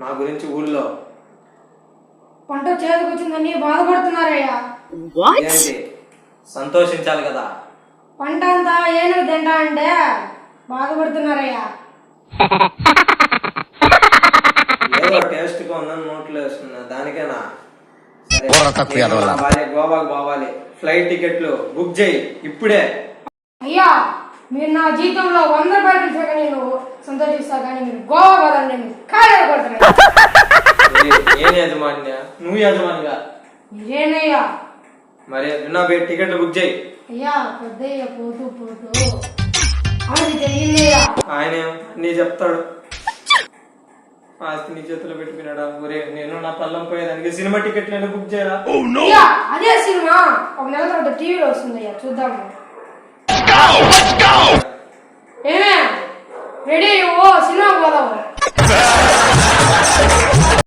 నా గురించి ఊళ్ళో. పంట చేతికొచ్చిందని బాధపడుతున్నారయ్యా. ఏంటి? సంతోషించాలి కదా. పంట అంతా ఏనుగు తింటా అంటే బాధపడుతున్నారయ్యా. ఏదో టేస్ట్గా ఉందని నోట్లో వేసుకున్నా దానికేనా? సరే, బుర్ర తక్కువ నేను ఎదవలా. నా భార్య గోవాకు పోవాలి. ఫ్లైట్ టికెట్లు బుక్ చేయి ఇప్పుడే. అయ్యా మీరు నా జీతంలో వంద రూపాయలు కానీ నేను సంతోషిస్తా కానీ మీరు గోవా పదండి మీరు ఖాళీ ఏ- యజమాన్య నువ్వు యజమానిగా? మీరేనయ్యా? మరి విన్నా బే టికెట్లు బుక్ చేయి. అయ్యా పెద్దయ్య పోతూ పోతూ. అది తెలియదయ్యా ఆయన నీ చెప్తాడు. ఆస్తి నీ చేతిలో పెట్టుకున్నాడా? ఒరే నేను నా పల్లం పోయేదానికి సినిమా టికెట్లు బుక్ చేయరా? అయ్యా అదే సినిమా. ఒక నెల తర్వాత టీవీలో వస్తుందయ్యా చూద్దాము. 这里有哦，新郎官到了。